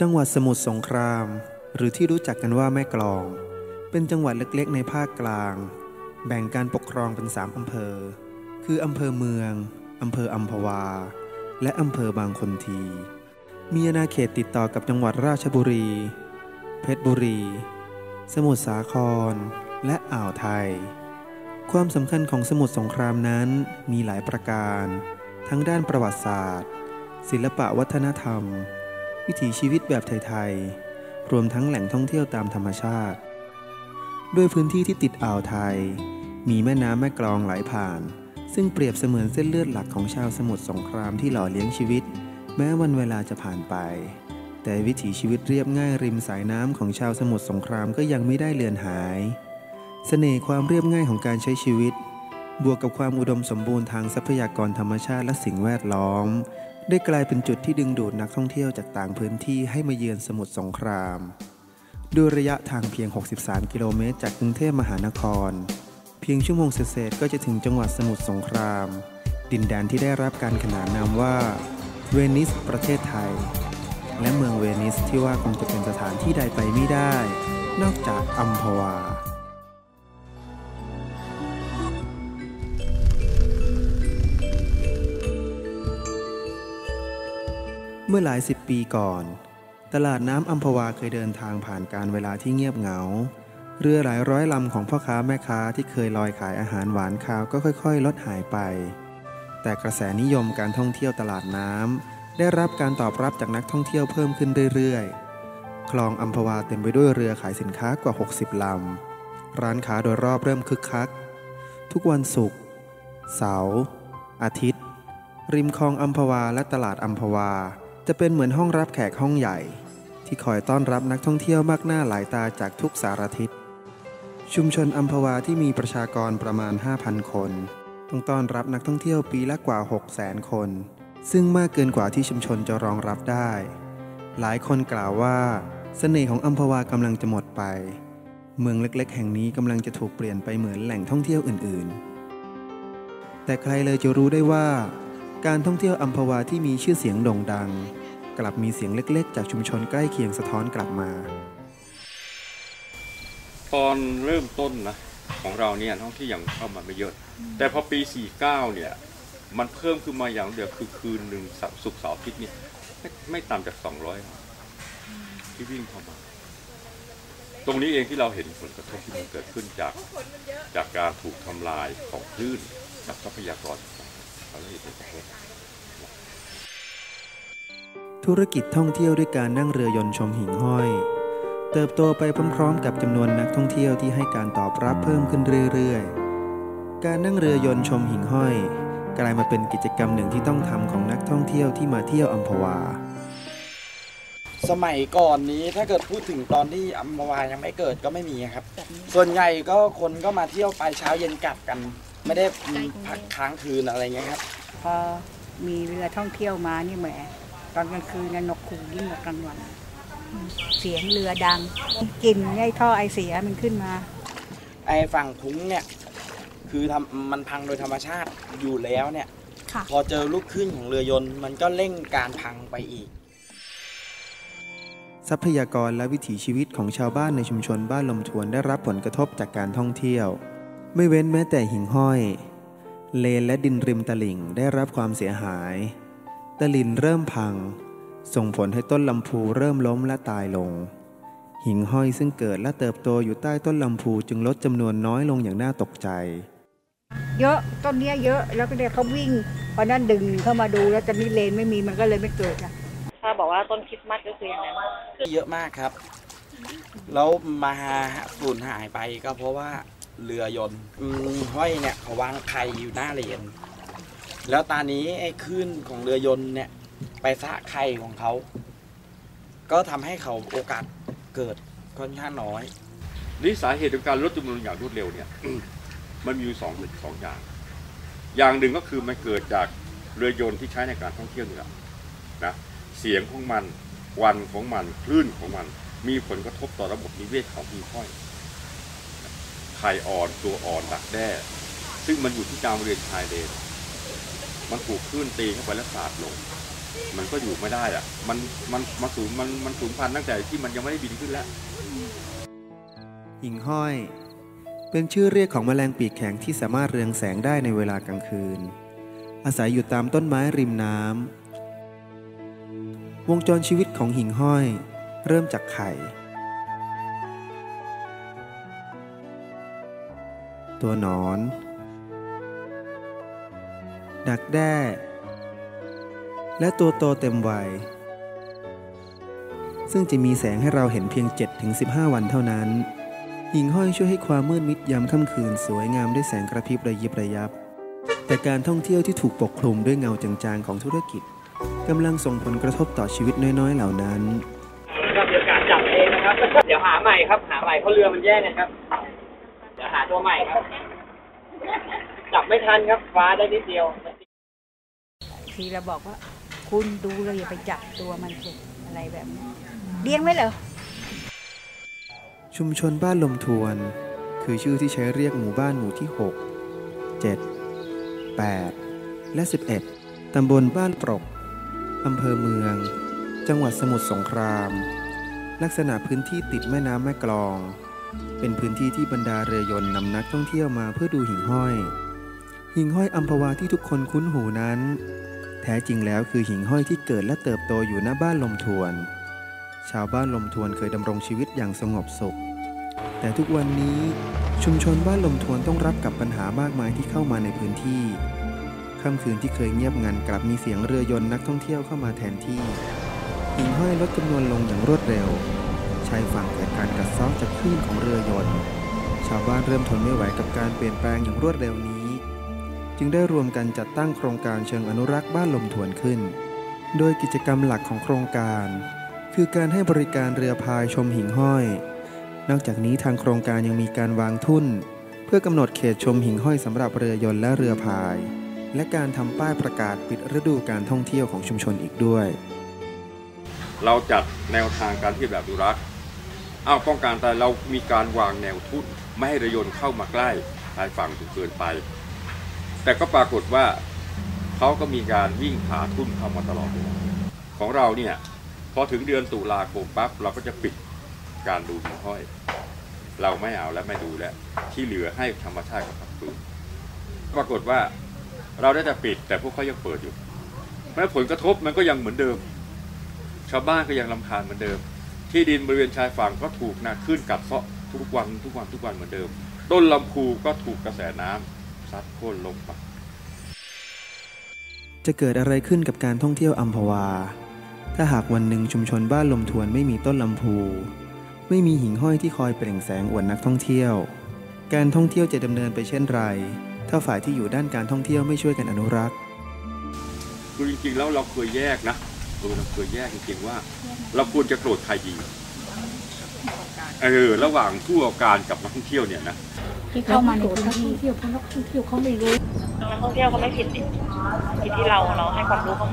จังหวัดสมุทรสงคราม หรือที่รู้จักกันว่าแม่กลอง เป็นจังหวัดเล็กๆ ในภาคกลาง แบ่งการปกครองเป็นสามอำเภอ คืออำเภอเมืองอำเภออัมพวา และอำเภอบางคนที มีอาณาเขตติดต่อกับจังหวัดราชบุรี เพชรบุรี สมุทรสาคร และอ่าวไทย ความสำคัญของสมุทรสงครามนั้นมีหลายประการ ทั้งด้านประวัติศาสตร์ ศิลปะวัฒนธรรม วิถีชีวิตแบบไทยๆ รวมทั้งแหล่งท่องเที่ยวตามธรรมชาติ ด้วยพื้นที่ที่ติดอ่าวไทย มีแม่น้ำแม่กลองไหลผ่าน ซึ่งเปรียบเสมือนเส้นเลือดหลักของชาวสมุทรสงครามที่หล่อเลี้ยงชีวิต แม้วันเวลาจะผ่านไป แต่วิถีชีวิตเรียบง่ายริมสายน้ำของชาวสมุทรสงครามก็ยังไม่ได้เลือนหายเสน่ห์ความเรียบง่ายของการใช้ชีวิตบวกกับความอุดมสมบูรณ์ทางทรัพยากรธรรมชาติและสิ่งแวดล้อม ได้กลายเป็นจุดที่ดึงดูดนักท่องเที่ยวจากต่างพื้นที่ให้มาเยือนสมุทรสงคราม ด้วยระยะทางเพียง 63 กิโลเมตรจากกรุงเทพมหานคร เพียงชั่วโมงเศษก็จะถึงจังหวัดสมุทรสงคราม ดินแดนที่ได้รับการขนานนามว่า เวนิสประเทศไทย และเมืองเวนิสที่ว่าคงจะเป็นสถานที่ใดไปไม่ได้ นอกจากอัมพวา เมื่อหลายสิบปีก่อน ตลาดน้ำอัมพวาเคยเดินทางผ่านการเวลาที่เงียบเหงา เรือหลายร้อยลำของพ่อค้าแม่ค้าที่เคยลอยขายอาหารหวานคาวก็ค่อย ๆ ลดหายไป แต่กระแสนิยมการท่องเที่ยวตลาดน้ำได้รับการตอบรับจากนักท่องเที่ยวเพิ่มขึ้นเรื่อยๆ คลองอัมพวาเต็มไปด้วยเรือขายสินค้ากว่า 60 ลำ ร้านค้าโดยรอบเริ่มคึกคัก ทุกวันศุกร์ เสาร์ อาทิตย์ ริมคลองอัมพวาและตลาดอัมพวา จะเป็นเหมือนห้องรับแขกห้องใหญ่ ที่คอยต้อนรับนักท่องเที่ยวมากหน้าหลายตาจากทุกสารทิศชุมชนอัมพวาที่มีประชากรประมาณ 5,000 คน ต้องต้อนรับนักท่องเที่ยวปีละกว่า 600,000 คน ซึ่งมากเกินกว่าที่ชุมชนจะรองรับได้ หลายคนกล่าวว่าเสน่ห์ของอัมพวากำลังจะหมดไป เมืองเล็กๆ แห่งนี้กำลังจะถูกเปลี่ยนไปเหมือนแหล่งท่องเที่ยวอื่น ๆ แต่ใครเลยจะรู้ได้ว่า การท่องเที่ยวอัมพวาที่มีชื่อเสียงโด่งดัง กลับมีเสียงเล็ก ๆ จากชุมชนใกล้เคียงสะท้อนกลับมา ตอนเริ่มต้นนะของเราเนี่ยท่องเที่ยวยังเข้ามาไม่เยอะ แต่พอปี 49 เนี่ย มันเพิ่มขึ้นมาอย่างเดียวคือคืนหนึ่งสุกเสาร์อาทิตย์เนี่ยไม่ไม่ต่ำจาก 200 ที่วิ่งเข้ามา ตรงนี้เองที่เราเห็นผลกระทบที่มันเกิดขึ้นจากจากการถูกทำลายของคลื่นกับทรัพยากร ธุรกิจท่องเที่ยวด้วยการนั่งเรือยนต์ชมหิ่งห้อย เติบโตไปพร้อมๆ กับจำนวนนักท่องเที่ยวที่ให้การตอบรับเพิ่มขึ้นเรื่อยๆ การนั่งเรือยนต์ชมหิ่งห้อย กลายมาเป็นกิจกรรมหนึ่งที่ต้องทำของนักท่องเที่ยวที่มาเที่ยวอัมพวา สมัยก่อนนี้ถ้าเกิดพูดถึงตอนที่อัมพวายังไม่เกิดก็ไม่มีครับ ส่วนใหญ่ก็คนก็มาเที่ยวไปเช้าเย็นกลับกัน ไม่ได้พักค้างคืนอะไรเงี้ยครับ พอมีเรือท่องเที่ยวมานี่แหมตอนกลางคืนน่ะนกขู่ยิ่งกว่ากลางวัน เสียงเรือดังกลิ่นไอ้ท่อไอเสียมันขึ้นมา ไอ้ฝั่งพุ้งเนี่ย คือทำมันพังโดยธรรมชาติอยู่แล้วเนี่ยค่ะพอเจอลูกขึ้นของเรือยนต์มันก็เร่งการพังไปอีก ทรัพยากรและวิถีชีวิตของชาวบ้านในชุมชนบ้านลมทวนได้รับผลกระทบจากการท่องเที่ยว ไม่เว้นแม้แต่หิ่งห้อย เลนและดินริมตลิ่งได้รับความเสียหาย ตลิ่งเริ่มพัง ส่งผลให้ต้นลำพูเริ่มล้มและตายลง หิ่งห้อยซึ่งเกิดและเติบโตอยู่ใต้ต้นลำพูจึงลดจำนวนน้อยลงอย่างน่าตกใจ เยอะต้นเนี้ยเยอะแล้วก็เดี๋ยวเขาวิ่งพอนั้นดึงเข้ามาดูแล้วจะมีเลนไม่มีมันก็เลยไม่เกิดอะถ้าบอกว่าต้นคริสต์มาสก็คืออย่างนั้นเยอะมากครับ แล้วมาสูญหายไปก็เพราะว่า เรือยนต์อืมห้อยเนี่ยเขาวางไข่อยู่หน้าเรียนแล้วตอนนี้ไอ้คลื่นของเรือยนต์เนี่ย ไปสะไข่ของเขา ก็ทำให้เขาโอกาสเกิดค่อนข้างน้อย นี่สาเหตุของการลดจำนวนอย่างรวดเร็วเนี่ย มันมีอยู่สองสองอย่าง อย่างหนึ่งก็คือมันเกิดจากเรือยนต์ที่ใช้ในการท่องเที่ยวนี่แหละนะ เสียงของมันควันของมัน คลื่นของมัน มีผลกระทบต่อระบบนิเวศของหิ่งห้อยไข่อ่อนตัวอ่อนดักแด้ ซึ่งมันอยู่ที่ดาวบริเวณชายเลนมันถูกคลื่นตีเข้าไปแล้วสาดลง มันก็อยู่ไม่ได้อะมันมันมันสูญมันมันสูญพันธุ์ตั้งแต่ที่มันยังไม่ได้บินขึ้นแล้วหิ่งห้อย เป็นชื่อเรียกของแมลงปีกแข็งที่สามารถเรืองแสงได้ในเวลากลางคืน อาศัยอยู่ตามต้นไม้ริมน้ำวงจรชีวิตของหิ่งห้อย เริ่มจากไข่ ตัวหนอน ดักแด้ และตัวโตเต็มวัย ซึ่งจะมีแสงให้เราเห็นเพียง 7-15 วันเท่านั้นหิ่งห้อยช่วยให้ความมืดมิดยามค่ำคืนสวยงามด้วยแสงกระพริบระยิบระยับ แต่การท่องเที่ยวที่ถูกปกคลุมด้วยเงาจางๆของธุรกิจกำลังส่งผลกระทบต่อชีวิตน้อยๆเหล่านั้นครับเดี๋ยวกาจับเองนะครับ เดี๋ยวหาใหม่ครับ หาใหม่เพราะเรือมันแย่นะครับ ยวหาตัวใหม่ครับ จับไม่ทันครับฟ้าได้นิดเดียว ทีเราบอกว่า คุณดูเราอย่าไปจับตัวมันสิอะไรแบบนี้เลี้ยงไว้เหรอ ชุมชนบ้านลมทวน คือชื่อที่ใช้เรียกหมู่บ้านหมู่ที่ 6 7 8 และ 11 ตำบลบ้านปรกอำเภอเมือง จังหวัดสมุทรสงคราม ลักษณะพื้นที่ติดแม่น้ำแม่กลอง เป็นพื้นที่ที่บรรดาเรือยนต์นำนักท่องเที่ยวมาเพื่อดูหิ่งห้อย หิ่งห้อยอัมพวาที่ทุกคนคุ้นหูนั้น แท้จริงแล้วคือหิ่งห้อยที่เกิดและเติบโตอยู่หน้าบ้านลมทวน ชาวบ้านลมทวนเคยดำรงชีวิตอย่างสงบสุข แต่ทุกวันนี้ชุมชนบ้านลมทวนต้องรับกับปัญหามากมายที่เข้ามาในพื้นที่ค่ำคืนที่เคยเงียบงันกลับมีเสียงเรือยนต์นักท่องเที่ยวเข้ามาแทนที่หิ่งห้อยลดจำนวนลงอย่างรวดเร็วายฝั่งเกิดการกัดเซาะจากคลื่นของเรือยนต์ ชาวบ้านเริ่มทนไม่ไหวกับการเปลี่ยนแปลงอย่างรวดเร็วนี้ จึงได้รวมกันจัดตั้งโครงการเชิงอนุรักษ์บ้านลมทวนขึ้น โดยกิจกรรมหลักของโครงการ คือการให้บริการเรือพายชมหิ่งห้อย นอกจากนี้ทางโครงการยังมีการวางทุ่นเพื่อกำหนดเขตชมหิ่งห้อยสำหรับเรือยนต์และเรือพาย และการทำป้ายประกาศปิดฤดูการท่องเที่ยวของชุมชนอีกด้วยเราจัดแนวทางการเที่ยวแบบอนุรักษ์ อ้าวป้องกันแต่เรามีการวางแนวทุ่นไม่ให้เรือยนต์เข้ามาใกล้ชายฝั่งจนเกินไป แต่ก็ปรากฏว่าเขาก็มีการวิ่งผ่าทุ่นเข้ามาตลอดเวลาของเราเนี่ยพอถึงเดือนตุลาคมปั๊บเราก็จะปิดการดูหิ่งห้อย เราไม่เอาและไม่ดูแล้ว ที่เหลือให้ธรรมชาติกับพักฟื้นปรากฏว่าเราได้แต่ปิด แต่พวกเขายังเปิดอยู่เพราะฉะนั้ผลกระทบมันก็ยังเหมือนเดิม ชาวบ้านก็ยังลำคาญเหมือนเดิม ที่ดินบริเวณชายฝั่งก็ถูกนาคลื่นกัดเซาะทุกวันทุกวันทุกวันเหมือนเดิม ต้นลำพูก็ถูกกระแสน้ำซัดโค่นลงไปจะเกิดอะไรขึ้นกับการท่องเที่ยวอัมพวา ถ้าหากวันหนึ่งชุมชนบ้านลมทวนไม่มีต้นลำพู ไม่มีหิ่งห้อยที่คอยเปล่งแสงอวดนักท่องเที่ยว การท่องเที่ยวจะดำเนินไปเช่นไร ถ้าฝ่ายที่อยู่ด้านการท่องเที่ยวไม่ช่วยกันอนุรักษ์คือจริงๆแล้วเราเคยแยกนะ เออเราเคยแยกจริงๆว่า เราควรจะโกรธใครดีเออระหว่างผู้ประกอบการกับนักท่องเที่ยวเนี่ยนะที่เข้ามาในพื้นนักท่ที่องเที่ยวเพราะนักท่องเที่ยวเขาไม่รู้นักท่องเที่ยวเขาไม่ผิดดิผิดที่เราเราให้ความรู้เขา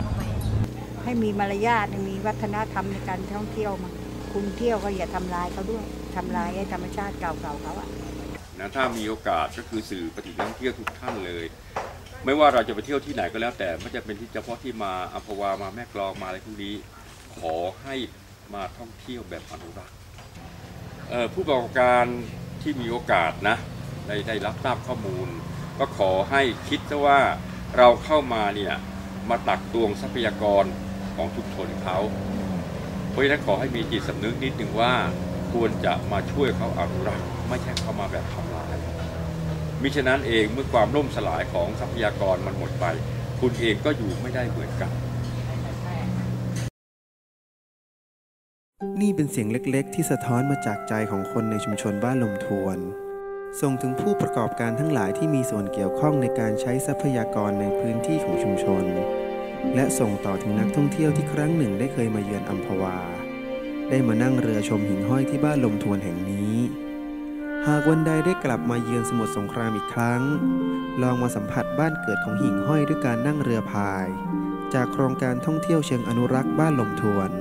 ให้มีมารยาทมีวัฒนธรรมในการท่องเที่ยวมาคุณเที่ยวก็อย่าทำลายเขาด้วยทำลายให้ธรรมชาติเก่าๆเขาอะนะถ้ามีโอกาสก็คือสื่อปฏินักท่องเที่ยวทุกท่านเลย ไม่ว่าเราจะไปเที่ยวที่ไหนก็แล้ว แต่ไม่จะเป็นที่เฉพาะที่มาอัมพวามาแม่กลองมาอะไรพวกนี้ ขอให้มาท่องเที่ยวแบบอนุรักษ์ผู้ประกอบการที่มีโอกาสนะได้ได้รับทราบข้อมูล ก็ขอให้คิดซะว่าเราเข้ามาเนี่ยมาตักตวงทรัพยากรของชุมชนเขาเพราะฉะนั้นขอให้มีจิตสำนึกนิดหนึ่งว่าควรจะมาช่วยเขาอนุรักษ์ไม่ใช่เข้ามาแบบทำลาย มิฉะนั้นเองเมื่อความล่มสลายของทรัพยากรมันหมดไป คุณเองก็อยู่ไม่ได้เหมือนกัน นี่เป็นเสียงเล็กๆ ที่สะท้อนมาจากใจของคนในชุมชนบ้านลมทวนส่งถึงผู้ประกอบการทั้งหลายที่มีส่วนเกี่ยวข้องในการใช้ทรัพยากรในพื้นที่ของชุมชน และส่งต่อถึงนักท่องเที่ยวที่ครั้งหนึ่งได้เคยมาเยือนอัมพวา ได้มานั่งเรือชมหิ่งห้อยที่บ้านลมทวนแห่งนี้ หากวันใดได้กลับมาเยือนสมุทรสงครามอีกครั้ง ลองมาสัมผัสบ้านเกิดของหิ่งห้อยด้วยการนั่งเรือพาย จากโครงการท่องเที่ยวเชิงอนุรักษ์บ้านลมทวน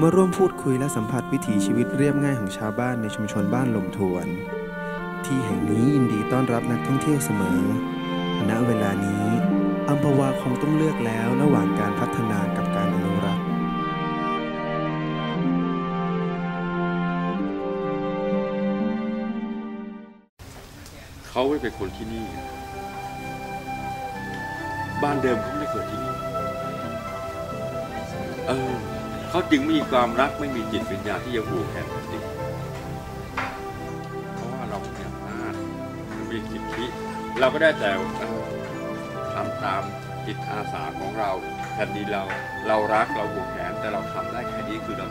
มาร่วมพูดคุยและสัมผัสวิถีชีวิตเรียบง่ายของชาวบ้านในชุมชนบ้านลมทวน ที่แห่งนี้ยินดีต้อนรับนักท่องเที่ยวเสมอ ณ เวลานี้อัมพวาคงต้องเลือกแล้วระหว่างการ เขาไม่เป็นคนที่นี่ บ้านเดิมเขาไม่ได้เกิดที่นี่ เออ เขาจึงไม่มีความรักไม่มีจิตวิญญาณที่จะผูกแขนแผ่นดินเพราะว่าเรามีอำนาจเรามีสิทธิเราก็ได้แต่ทำตามจิตอาสาของเราแผ่นดินเรา เรารักเราผูกแขนแต่เราทำได้แค่นี้คือเรา